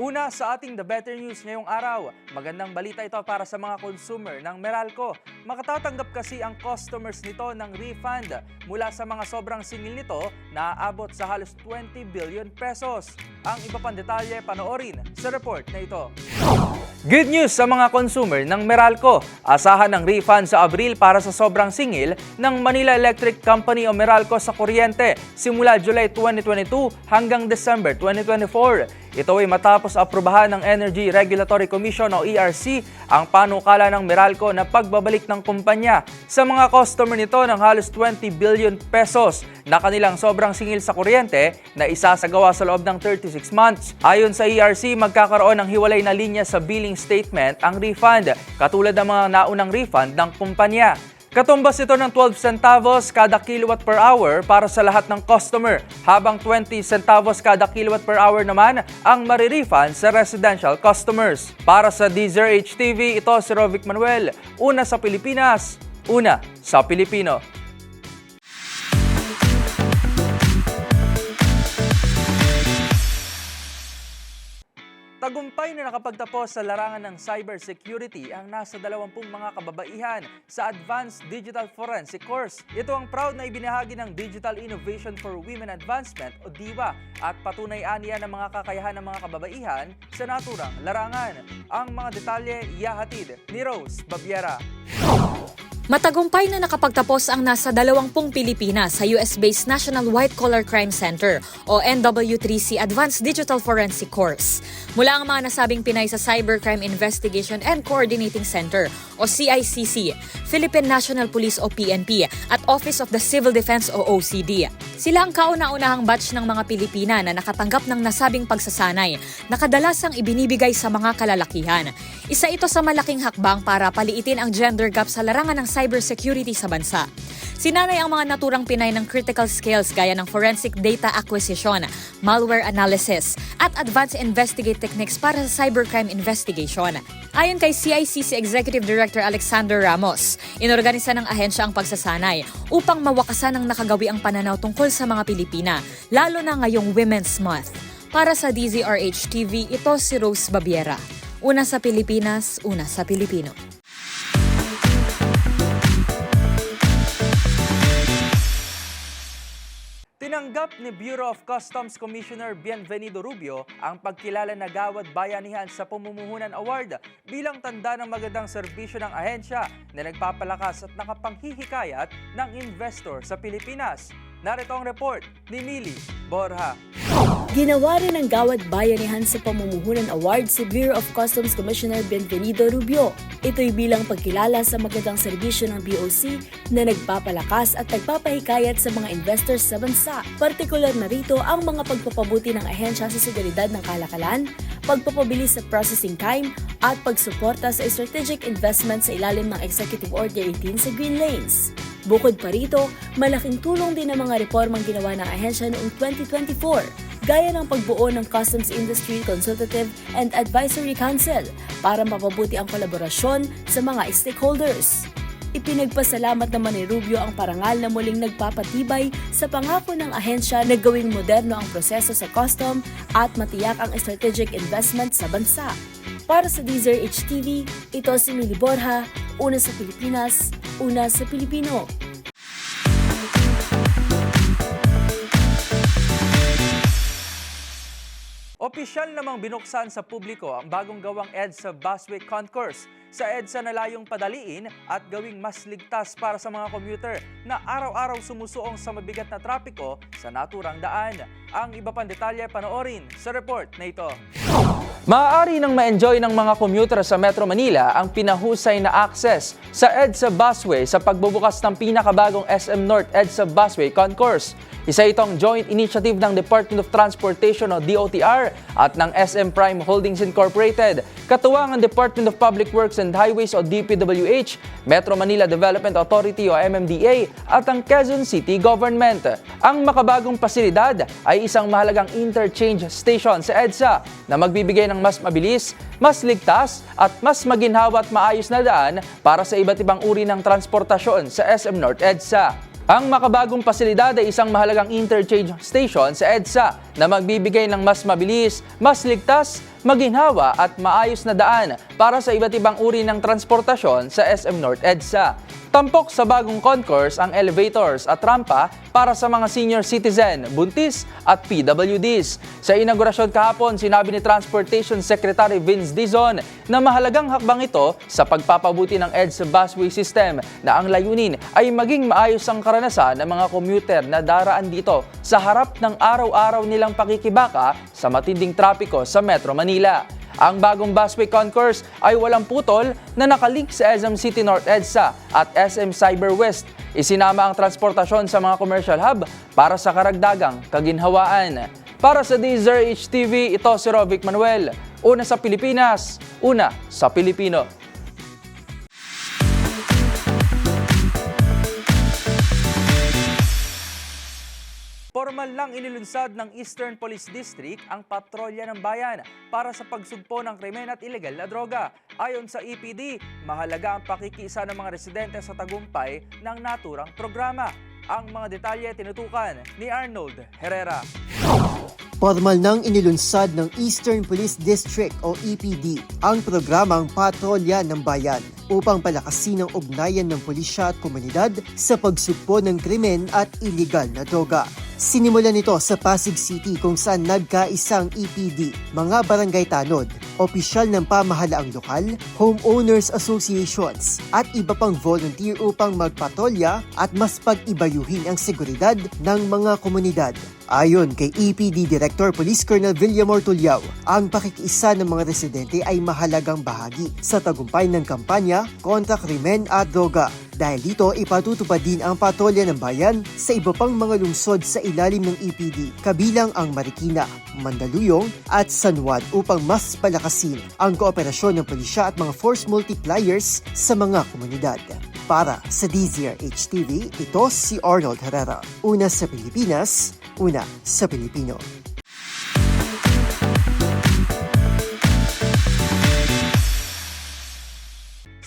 Una sa ating The Better News ngayong araw, magandang balita ito para sa mga consumer ng Meralco. Makatatanggap kasi ang customers nito ng refund mula sa mga sobrang singil nito na aabot sa halos 20 billion pesos. Ang iba pang detalye panoorin sa report na ito. Good news sa mga consumer ng Meralco. Asahan ng refund sa Abril para sa sobrang singil ng Manila Electric Company o Meralco sa kuryente simula July 2022 hanggang December 2024. Ito ay matapos aprubahan ng Energy Regulatory Commission o ERC ang panukala ng Meralco na pagbabalik ng kumpanya sa mga customer nito ng halos 20 billion pesos na kanilang sobrang singil sa kuryente na isasagawa sa loob ng 36 months. Ayon sa ERC, magkakaroon ng hiwalay na linya sa billing statement ang refund, katulad ng mga naunang refund ng kumpanya. Katumbas ito ng 12 centavos kada kilowatt per hour para sa lahat ng customer, habang 20 centavos kada kilowatt per hour naman ang marirefund sa residential customers. Para sa Deezer HTV, ito si Rovic Manuel, una sa Pilipinas, una sa Pilipino. Tagumpay na nakapagtapos sa larangan ng cybersecurity ang nasa 20 mga kababaihan sa Advanced Digital Forensic Course. Ito ang proud na ibinahagi ng Digital Innovation for Women Advancement o DIWA at patunay aniya ng mga kakayahan ng mga kababaihan sa naturang larangan. Ang mga detalye iyahatid ni Rose Babiera. Matagumpay na nakapagtapos ang nasa 20 Pilipinas sa US-based National White Collar Crime Center o NW3C Advanced Digital Forensic Course. Mula ang mga nasabing Pinay sa Cybercrime Investigation and Coordinating Center o CICC, Philippine National Police o PNP at Office of the Civil Defense o OCD. Sila ang kauna-unahang batch ng mga Pilipina na nakatanggap ng nasabing pagsasanay na kadalasang ibinibigay sa mga kalalakihan. Isa ito sa malaking hakbang para paliitin ang gender gap sa larangan ng cybersecurity sa bansa. Sinanay ang mga naturang Pinay ng critical skills gaya ng forensic data acquisition, malware analysis, at advanced investigate techniques para sa cybercrime investigation. Ayon kay CICC Executive Director Alexander Ramos, inorganisa ng ahensya ang pagsasanay upang mawakasan ang nakagawi ang pananaw tungkol sa mga Pilipina, lalo na ngayong Women's Month. Para sa DZRH TV, ito si Rose Babiera. Una sa Pilipinas, una sa Pilipino. Tinanggap ni Bureau of Customs Commissioner Bienvenido Rubio ang pagkilala na Gawad Bayanihan sa Pumumuhunan Award bilang tanda ng magandang serbisyo ng ahensya na nagpapalakas at nakapanghihikayat ng investor sa Pilipinas. Narito ang report ni Mili Borja. Ginawa rin ng Gawad Bayanihan sa Pamumuhunan Award si Bureau of Customs Commissioner Benvenido Rubio. Ito'y bilang pagkilala sa magandang serbisyo ng BOC na nagpapalakas at nagpapahikayat sa mga investors sa bansa. Partikular na rito ang mga pagpapabuti ng ahensya sa seguridad ng kalakalan, pagpapabilis sa processing time, at pagsuporta sa strategic investment sa ilalim ng Executive Order 18 sa Green Lanes. Bukod pa rito, malaking tulong din ang mga reformang ginawa ng ahensya noong 2024 gaya ng pagbuo ng Customs Industry Consultative and Advisory Council para mapabuti ang kolaborasyon sa mga stakeholders. Ipinagpasalamat naman ni Rubio ang parangal na muling nagpapatibay sa pangako ng ahensya na gawing moderno ang proseso sa custom at matiyak ang strategic investment sa bansa. Para sa Deezer HTV, ito si Mili Borja, una sa Pilipinas, una sa Pilipino. Opisyal namang binuksan sa publiko ang bagong gawang EDSA Busway Concourse sa EDSA na layong padaliin at gawing mas ligtas para sa mga commuter na araw-araw sumusuong sa mabigat na trapiko sa naturang daan. Ang iba pang detalye panoorin sa report na ito. Maaari nang ma-enjoy ng mga commuter sa Metro Manila ang pinahusay na access sa EDSA Busway sa pagbubukas ng pinakabagong SM North EDSA Busway Concourse. Isa itong joint initiative ng Department of Transportation o DOTR at ng SM Prime Holdings Incorporated. Katuwang ang Department of Public Works and Highways o DPWH, Metro Manila Development Authority o MMDA at ang Quezon City Government. Ang makabagong pasilidad ay isang mahalagang interchange station sa EDSA na magbibigay ng mas mabilis, mas ligtas at mas maginhawa at maayos na daan para sa iba't ibang uri ng transportasyon sa SM North EDSA. Ang makabagong pasilidad ay isang mahalagang interchange station sa EDSA na magbibigay ng mas mabilis, mas ligtas, maginhawa at maayos na daan para sa iba't ibang uri ng transportasyon sa SM North EDSA. Tampok sa bagong concourse ang elevators at rampa para sa mga senior citizen, buntis at PWDs. Sa inaugurasyon kahapon, sinabi ni Transportation Secretary Vince Dizon na mahalagang hakbang ito sa pagpapabuti ng EDSA busway system na ang layunin ay maging maayos ang karanasan ng mga commuter na daraan dito sa harap ng araw-araw nilang pakikibaka sa matinding trapiko sa Metro Manila. Ang bagong busway concourse ay walang putol na nakalink sa SM City North EDSA at SM Cyber West. Isinama ang transportasyon sa mga commercial hub para sa karagdagang kaginhawaan. Para sa Deezer HTV, ito si Rovic Manuel. Una sa Pilipinas, una sa Pilipino. Formal lang inilunsad ng Eastern Police District ang patrolya ng bayan para sa pagsugpo ng krimen at ilegal na droga. Ayon sa EPD, mahalaga ang pakikiisa ng mga residente sa tagumpay ng naturang programa. Ang mga detalye tinutukan ni Arnold Herrera. Formal nang inilunsad ng Eastern Police District o EPD ang programang Patrolya ng Bayan upang palakasin ang ugnayan ng pulisya at komunidad sa pagsugpo ng krimen at iligal na droga. Sinimulan nito sa Pasig City kung saan nagkaisang EPD, mga barangay tanod, opisyal ng pamahalaang lokal, homeowners associations at iba pang volunteer upang magpatolya at mas pag-ibayuhin ang seguridad ng mga komunidad. Ayon kay EPD Director Police Colonel Villamor Tulyao, ang pakikiisa ng mga residente ay mahalagang bahagi sa tagumpay ng kampanya kontra krimen at droga. Dahil dito, ipatutupad din ang patolya ng bayan sa iba pang mga lungsod sa ilalim ng EPD, kabilang ang Marikina, Mandaluyong at San Juan upang mas palakasin ang kooperasyon ng pulisya at mga force multipliers sa mga komunidad. Para sa DZRH TV, ito si Arnold Herrera. Una sa Pilipinas, una sa Pilipino.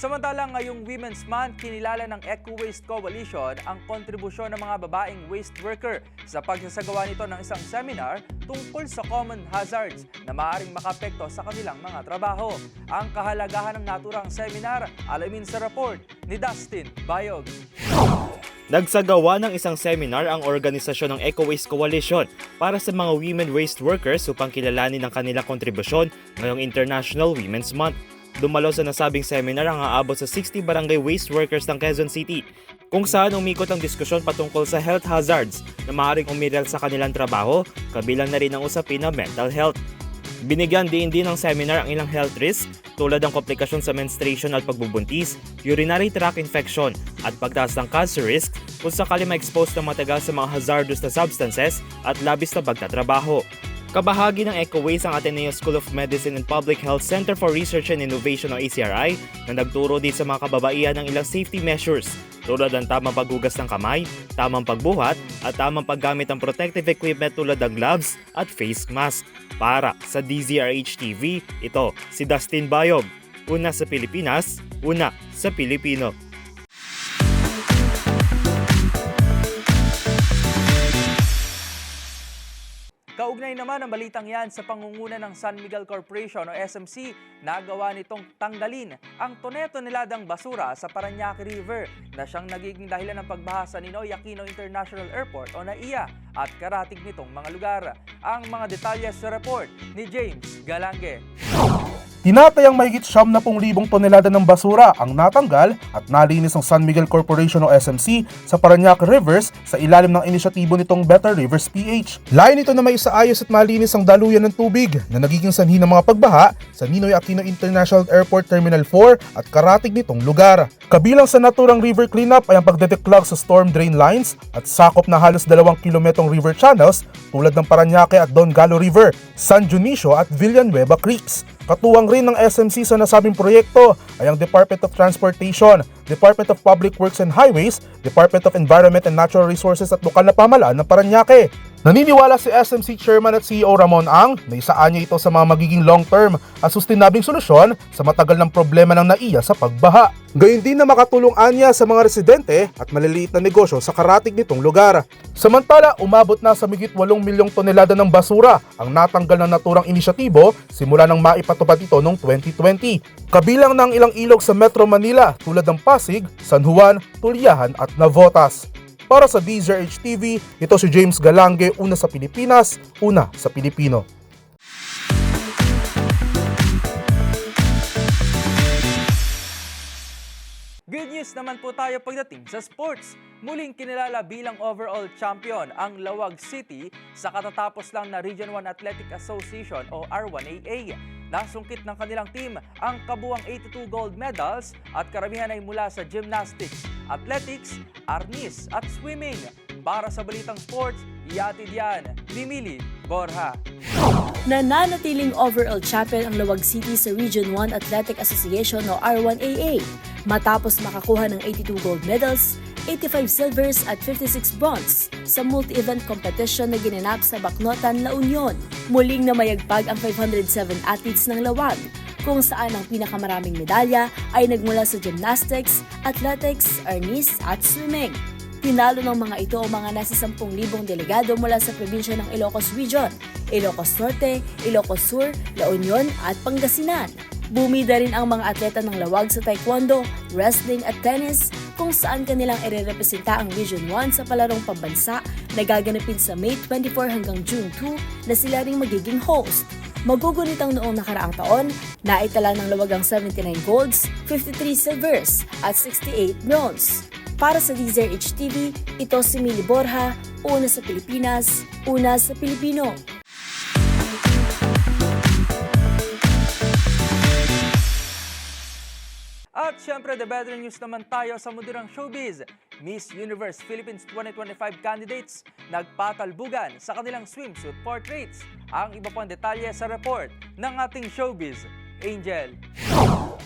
Samantalang ngayong Women's Month, kinilala ng Eco Waste Coalition ang kontribusyon ng mga babaeng waste worker sa pagsasagawa nito ng isang seminar tungkol sa common hazards na maaaring makapekto sa kanilang mga trabaho. Ang kahalagahan ng naturang seminar, alamin sa report ni Dustin Bayog. Nagsagawa ng isang seminar ang organisasyon ng Eco Waste Coalition para sa mga women waste workers upang kilalanin ang kanilang kontribusyon ngayong International Women's Month. Dumalo sa nasabing seminar ang aabot sa 60 barangay waste workers ng Quezon City, kung saan umikot ang diskusyon patungkol sa health hazards na maaaring umiral sa kanilang trabaho, kabilang na rin ang usapin na mental health. Binigyan din din ng seminar ang ilang health risks tulad ng komplikasyon sa menstruation at pagbubuntis, urinary tract infection at pagtaas ng cancer risk kung sakali ma-expose ng matagal sa mga hazardous na substances at labis na pagtatrabaho. Kabahagi ng EcoWaste ang Ateneo School of Medicine and Public Health Center for Research and Innovation o ACRI na nagturo din sa mga kababaihan ng ilang safety measures tulad ng tamang paghugas ng kamay, tamang pagbuhat at tamang paggamit ng protective equipment tulad ng gloves at face mask. Para sa DZRH TV, ito si Dustin Bayog. Una sa Pilipinas, una sa Pilipino. Naman ang balitang yan sa pangunguna ng San Miguel Corporation o SMC, nagawa nitong tanggalin ang toneto-niladang basura sa Paranaque River na siyang nagiging dahilan ng pagbaha sa Ninoy Aquino International Airport o NAIA at karatig nitong mga lugar. Ang mga detalye sa report ni James Galange. Tinatayang mahigit siyam na libong tonelada ng basura ang natanggal at nalinis ng San Miguel Corporation o SMC sa Parañaque Rivers sa ilalim ng inisyatibo nitong Better Rivers PH. Layo nito na may isaayos at malinis ang daluyan ng tubig na nagiging sanhi ng mga pagbaha sa Ninoy Aquino International Airport Terminal 4 at karatig nitong lugar. Kabilang sa naturang river cleanup ay ang pagdedeclog sa storm drain lines at sakop na halos dalawang kilometrong river channels tulad ng Parañaque at Don Galo River, San Dionisio at Villanueva Creeks. Katuwang rin ng SMC sa nasabing proyekto ay ang Department of Transportation, Department of Public Works and Highways, Department of Environment and Natural Resources at lokal na pamalaan ng Paranaque. Naniniwala si SMC Chairman at CEO Ramon Ang na niya ito sa mga magiging long-term at sustainabling solusyon sa matagal ng problema ng naiya sa pagbaha. Gayun din na makatulong anya sa mga residente at maliliit na negosyo sa karatig nitong lugar. Samantala, umabot na sa migit 8 milyong tonelada ng basura ang natanggal ng naturang inisyatibo simula nang maipatupad ito noong 2020. Kabilang ng ilang ilog sa Metro Manila tulad ng Pasig, San Juan, Tulyahan at Navotas. Para sa DZRH TV, ito si James Galange, una sa Pilipinas, una sa Pilipino. Good news naman po tayo pagdating sa sports. Muling kinilala bilang overall champion ang Lawag City sa katatapos lang na Region 1 Athletic Association o R1AA. Nasungkit ng kanilang team ang kabuang 82 gold medals at karamihan ay mula sa gymnastics, athletics, arnis at swimming. Para sa Balitang Sports, iatid yan ni Mili Borja. Nananatiling overall champion ang Lawag City sa Region 1 Athletic Association o R1AA matapos makakuha ng 82 gold medals, 85 silvers at 56 bronze sa multi-event competition na ginanap sa Bacnotan, La Union. Muling namayagpag ang 507 athletes ng Lawag kung saan ang pinakamaraming medalya ay nagmula sa gymnastics, athletics, arnis at swimming. Tinalo ng mga ito ang mga nasa 10,000 delegado mula sa probinsya ng Ilocos Region, Ilocos Norte, Ilocos Sur, La Union at Pangasinan. Bumida rin ang mga atleta ng lawag sa taekwondo, wrestling at tennis kung saan kanilang irerepresenta ang Region 1 sa palarong pambansa na gaganapin sa May 24 hanggang June 2 na sila ring magiging host. Magugunit ang noong nakaraang taon, naitala ng lawag ang 79 golds, 53 silvers at 68 bronze. Para sa DZRH TV, ito si Mili Borja, una sa Pilipinas, una sa Pilipino. Syempre, the better news naman tayo sa mundo ng showbiz. Miss Universe Philippines 2025 candidates nagpatalbugan sa kanilang swimsuit portraits. Ang iba pang detalye sa report ng ating showbiz, Angel.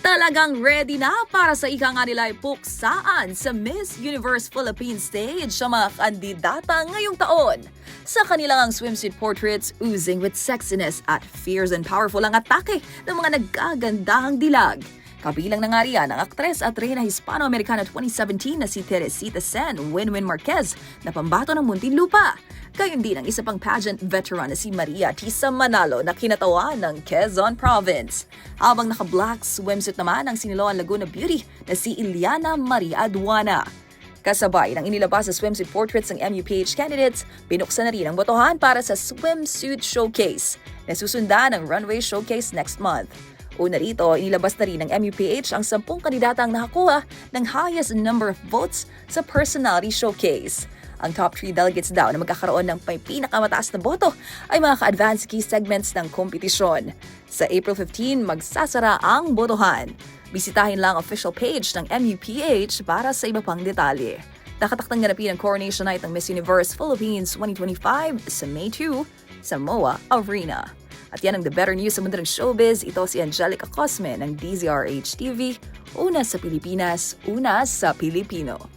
Talagang ready na para sa ika nga nila puksaan sa Miss Universe Philippines stage sa mga kandidata ngayong taon. Sa kanilang swimsuit portraits, oozing with sexiness at fierce and powerful ang atake ng mga nagagandahang dilag. Kabilang na nga riyan ang aktres at reyna Hispano-Americana 2017 na si Teresita Sen Winwin Marquez na pambato ng Muntinlupa. Gayon din ang isa pang pageant veteran na si Maria Tisa Manalo na kinatawa ng Quezon Province. Habang naka-black swimsuit naman ang siniloan Laguna Beauty na si Iliana Maria Aduana. Kasabay ng inilabas sa swimsuit portraits ng MUPH candidates, binuksan na rin ang botohan para sa swimsuit showcase na susundan ng runway showcase next month. Una rito, inilabas na rin ng MUPH ang sampung kandidatang nakakuha ng highest number of votes sa personality showcase. Ang top 3 delegates daw na magkakaroon ng may pinakamataas na boto ay mga ka-advanced key segments ng kompetisyon. Sa April 15, magsasara ang botohan. Bisitahin lang official page ng MUPH para sa iba pang detalye. Nakatakdang ganapin ang coronation night ng Miss Universe Philippines 2025 sa May 2 sa MOA Arena. At yan ang the better news sa mundo ng showbiz. Ito si Angelica Cosme ng DZRH TV. Una sa Pilipinas, una sa Pilipino.